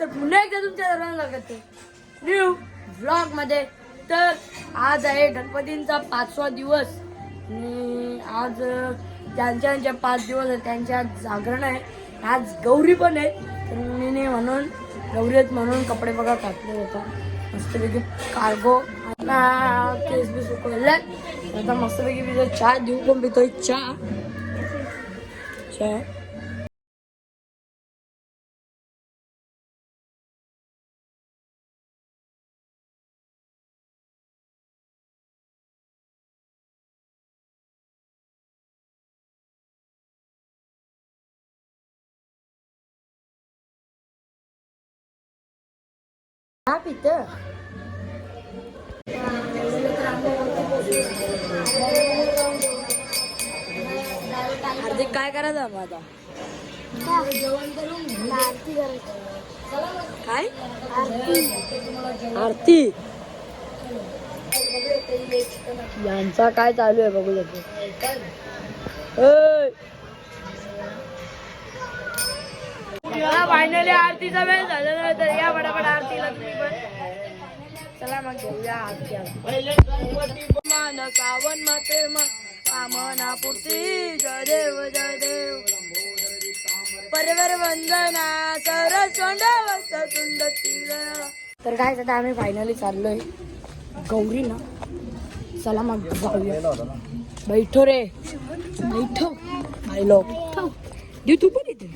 तर पुन्हा एकदा तुमच्या सर्वांना लागत न्यू ब्लॉगमध्ये. तर आज आहे गणपतींचा पाचवा दिवस. आणि आज ज्यांच्या ज्यांच्या पाच दिवस आहेत. त्यांच्या जागरण आहे. आज गौरी पण आहे तर मी म्हणून गौरी आहेत म्हणून कपडे बघा टाकले होता. मस्तपैकी कार्गो आता केस बी सुकवले. आता मस्तपैकी मी चहा देऊ पण पितोय. चहा. चहा. पितं हार्दिक काय करायचं मग आता? जेवण करून आरती करायची काय? आरती. आरती यांचा काय चालू आहे बघू शकतो. फायनली आरतीचा वेळ झालेला तर या पटापट आरतीला तुम्ही पण. चला मग घेऊया आरती मान सावन माते कामना जय देव जय देव परवर वंदना सरस वस्त सुंदती तर काय आता आम्ही फायनली चाललोय गौरी ना चला मग जाऊया. बैठो रे. बैठो. आयलो देऊ तू पण इथे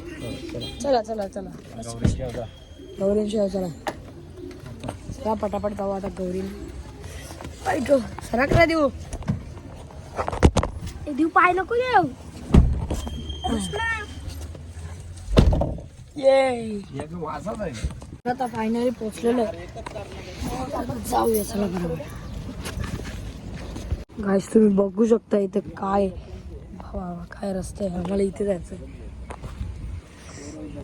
चला चला. चला गौरींशिवाय चला. चला पटापट जाऊ आता गौरी बैठो सरकला देऊ. देऊ पाय नको येऊ ये आता फायनली पोचलेलो. जाऊया चला बरोबर. गाईस तुम्ही बघू शकता इथे काय काय रस्ता आहे. आम्हाला इथे जायचं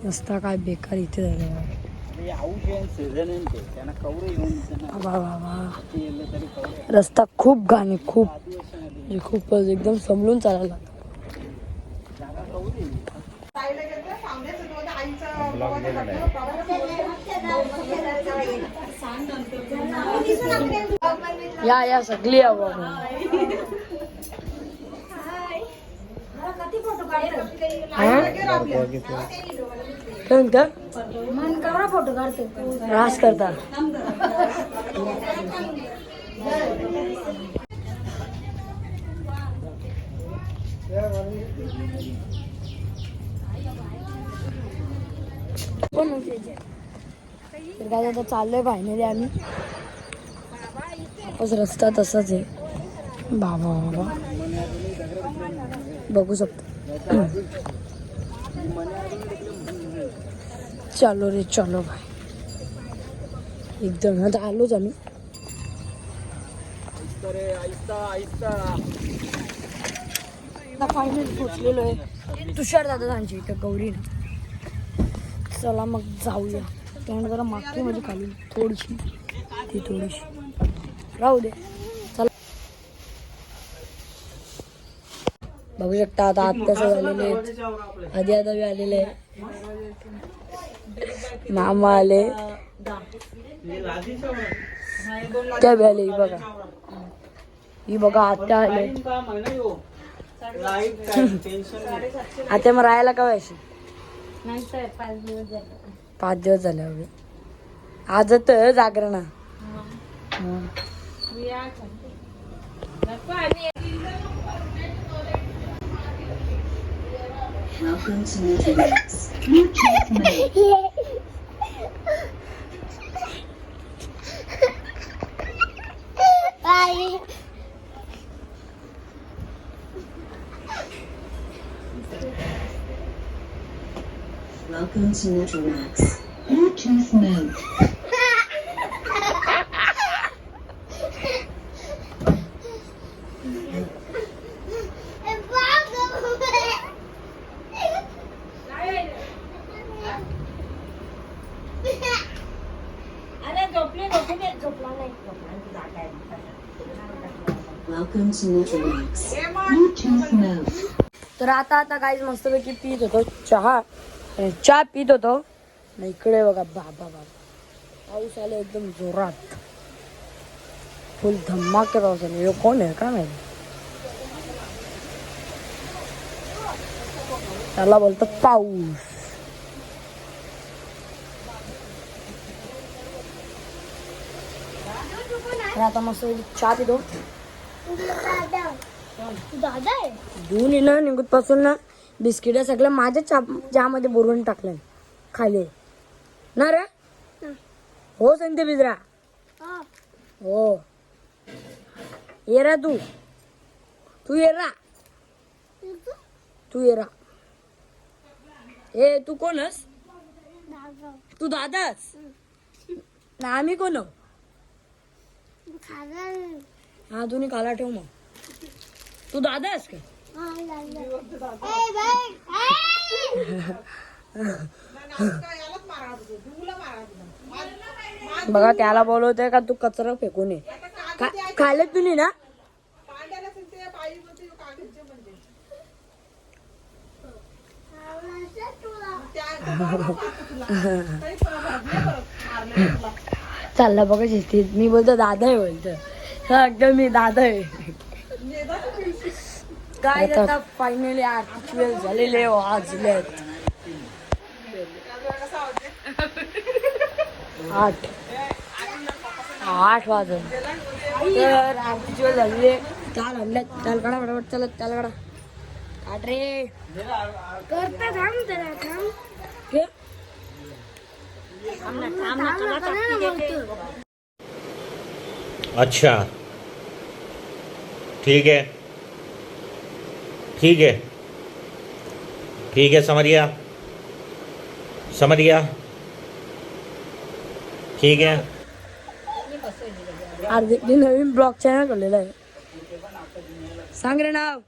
रस्ता काय बेकार इथे बाबा बाबा रस्ता खूप घाण आहे खूप. म्हणजे खूपच एकदम समजून चालायला लागतं. या या सगळी आपण. हा? काय म्हणता मन फोटो काढतो रास करता. तर काय आता चाललोय फायनली आम्ही. बस रस्ता तसाच आहे. बाबा बाबा. बघू शकतो. चलो रे चलो भाई। एकदम आता आलोच आम्ही. फायनल पोचलेलो आहे. तुषार दादा त्यांच्या इथं गौरी चला मग जाऊया. त्यामुळे जरा मागते माझी खाली थोडीशी ती थोडीशी. राहू दे. बघू शकता आता सगळे आलेले आहेत. आधी आता बी आलेले आहे. मामा आले. त्या बी आले ही बघा. ही बघा आत्या आले आता मग राहायला का व्हायची नाही तर पाच दिवस झाले. पाच Welcome to Netherlands. You check. Bye. Welcome to Netherlands. Bluetooth mode. तर आता आता काहीच मस्तपैकी पित होतो चहा. चहा पित होतो. नाही इकडे बघा बाबा बाबा. पाऊस आला एकदम जोरात. फुल धमाके पाऊस आले. हे कोण आहे? का माहिती? त्याला बोलतो पाऊस. आता मस्त चहा पितो. दादा आहे येणं निघत पासून ना बिस्किट सगळं माझ्या चा चहामध्ये बुरवून टाकलं खाली ना रे? हो संते बिजरा. हा. ये रा तू. तू ये रा. तू ये रा. ए तू कोणस. तू दादास ना आम्ही कोण. हा दोन्ही काला ठेव मग. तू दादा. आहेस का? बघा त्याला बोलवतोय का तू कचरा फेकून ये. खा- खाल्ले तुम्ही ना? चाललं चालला बघा शिस्तीत. मी बोलतो दादा आहे बोलतो. हा एकदम मी दादा आहे. काय आता फायनली आठ वेळ झालेले वाजले आठ. आठ वाजून. तर आरतीची वेळ झालेली. चाल आणल्यात. चाल काढा फटाफट चलत चाल काढा. काढ रे. करता थांब जरा, थांब. के? थांब ना, करा ना बोलतो. अच्छा. ठीक है। ठीक है। ठीक है समझ गया? समझ गया? ठीक है। हार्दिकने नवीन ब्लॉग चॅनल खोललेला आहे. सांग रे नाव.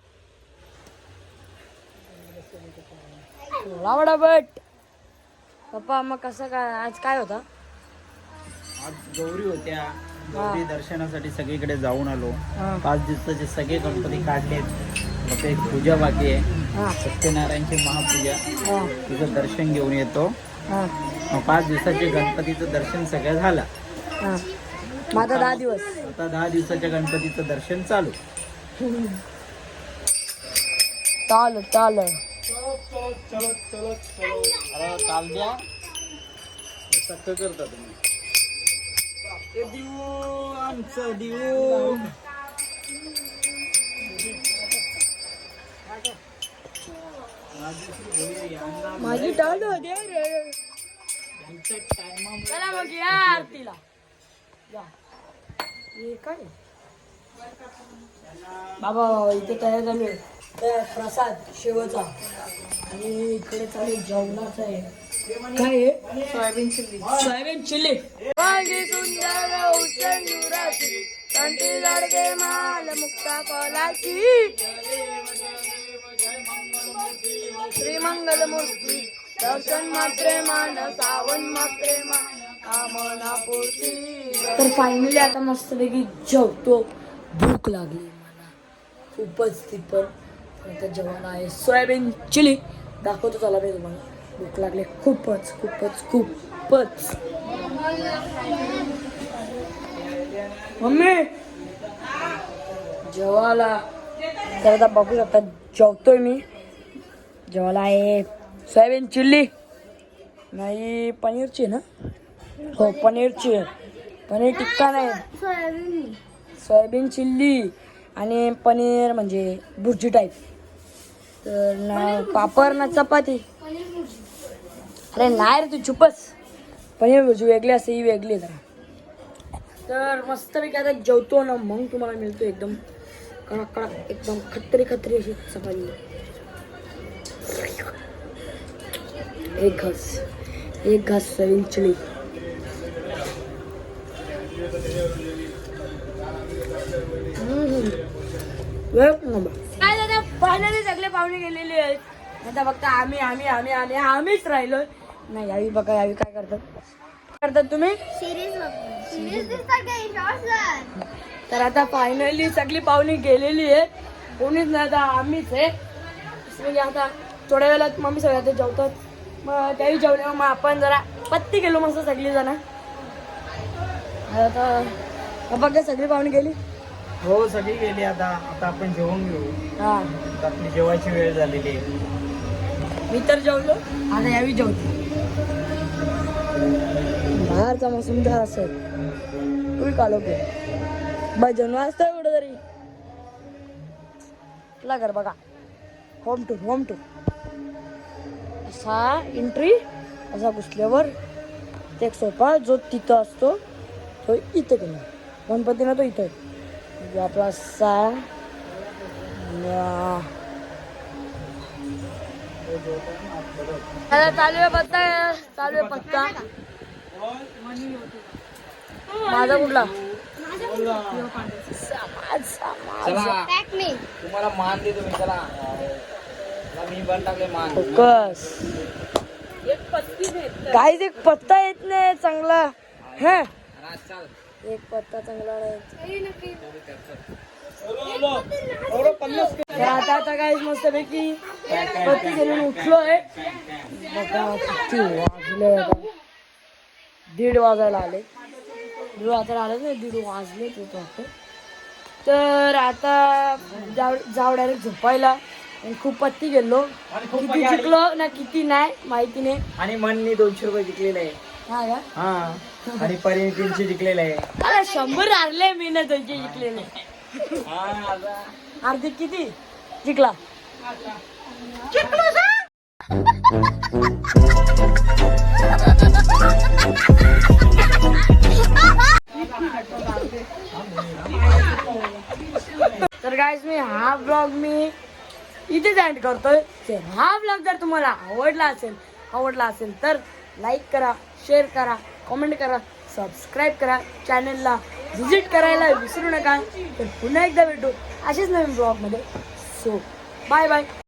बोला बट पप्पा मग कसं काय? आज काय होता? आज गौरी होत्या. गौरी दर्शनासाठी सगळीकडे जाऊन आलो. पाच दिवसाचे सगळे गणपती काढलेत मग ते पूजा बाकी आहे. सत्यनारायणची महापूजा. तिचं दर्शन घेऊन येतो. मग पाच दिवसाचे गणपतीचं दर्शन सगळं झालं. आता दहा दिवस. आता दहा दिवसाच्या गणपतीचं दर्शन चालू. चाल चाल काल द्या. सगळं करता तुम्ही. ते देऊ आमचं देऊ. माझी टाळ होते रे. चला मग या आरतीला. या. हे काय बाबा बाबा इथे तयार झाले. प्रसाद शेवचा. आणि इकडे चालू जेवणाचं आहे. काय आहे सोयाबीन चिल्ली. Soybean chilli. वांगी सुंदर उचंडुराची कंठी जडगे माल मुक्ता कलाची. श्री मंगल मूर्ती दर्शन मात्रे मान सावन मात्रे मान कामना पूर्ती तर फायनली आता मस्तपैकी जेवतो. भूक लागली मला. खूपच ती पण. आता जेवण आहे सोयाबीन चिली दाखवतो चला मी तुम्हाला. भूक लागले. खूपच खूपच खूपच. मम्मी! जेवायला. तर आता बघू शकता जेवतोय मी. जेवायला आहे सोयाबीन चिल्ली. नाही पनीरची आहे ना? हो पनीरची आहे. पनीर टिक्का नाही. सोयाबीन चिल्ली आणि पनीर म्हणजे भुर्जी टाईप तर ना पापड ना चपाती. अरे नाही रे तू चुपच. पनीर भुर्जी वेगळी असते ही वेगळी आहे जरा. तर मी काय जेवतो ना मग तुम्हाला मिळतो एकदम कडक कडक एकदम खत्री खत्री अशी चपाती. एक घास एक घास सोयाबीन चिली. काय दादा फायनली सगळे पाहुणे गेलेले आहेत. आता फक्त आम्ही आम्ही आम्ही आम्ही आम्हीच राहिलो नाही यावी बघा यावी काय करतात. करतात तुम्ही. तर आता फायनली सगळी पाहुणी गेलेली आहेत कोणीच नाही आता आम्हीच आहे. म्हणजे आता थोड्या वेळात मम्मी सगळ्या ते जेवतात. मग त्याही जेवले मग आपण जरा पत्ती गेलो मस्त सगळी जण आता आता बघा सगळी पाहुणे गेली? हो सगळी गेली आता. आता आपण जेवून घेऊ. हा. आता आपली जेवायची वेळ झालेली आहे. मी तर जेवलो. आता यावी जेवते. बाहेरचा मौसम झाला असेल तुम्ही कालो के. भजन वाजतं एवढं तरी. कुठला कर बघा. होम टूर होम टूर असा एंट्री असा घुसल्यावर ते एक सोफा जो तिथं असतो तो इथं गेला गणपतीनं तो इथं. आपला असा आणि चालू आहे पत्ता चालू आहे पत्ता. माझा कुठला. तुम्हाला मान देतो मी चला. मी पण टाकले मान. फोकस काहीच एक पत्ता येत नाही चांगला. हे. एक पत्ता चांगला नाही. तर आता आता काही मस्त पैकी पत्ती घेऊन उठलोय. बघा किती वाजले आता. दीड वाजायला आले. दीड वाजायला आले ना दीड वाजले ते वाटतं तर आता जाव जाव डायरेक्ट झोपायला. आणि खूप पत्ती गेलो. किती जिंकलो ना किती नाही माहिती नाही. आणि मननी दोनशे रुपये जिंकलेले आहे. हा का? हा. आणि परी तीनशे जिंकलेले आहे. अरे शंभर हारले मी ना त्यांचे जिंकलेले. हार्दिक किती? जिंकला. तर गाईज मी हा ब्लॉग मी इथेच एंड करतोय. हा ब्लॉग जर तुम्हाला आवडला असेल आवडला असेल तर लाईक करा शेअर करा कमेंट करा सबस्क्राईब करा चॅनलला व्हिजिट करायला विसरू नका. तर पुन्हा एकदा भेटू असेच नवीन ब्लॉगमध्ये. So bye bye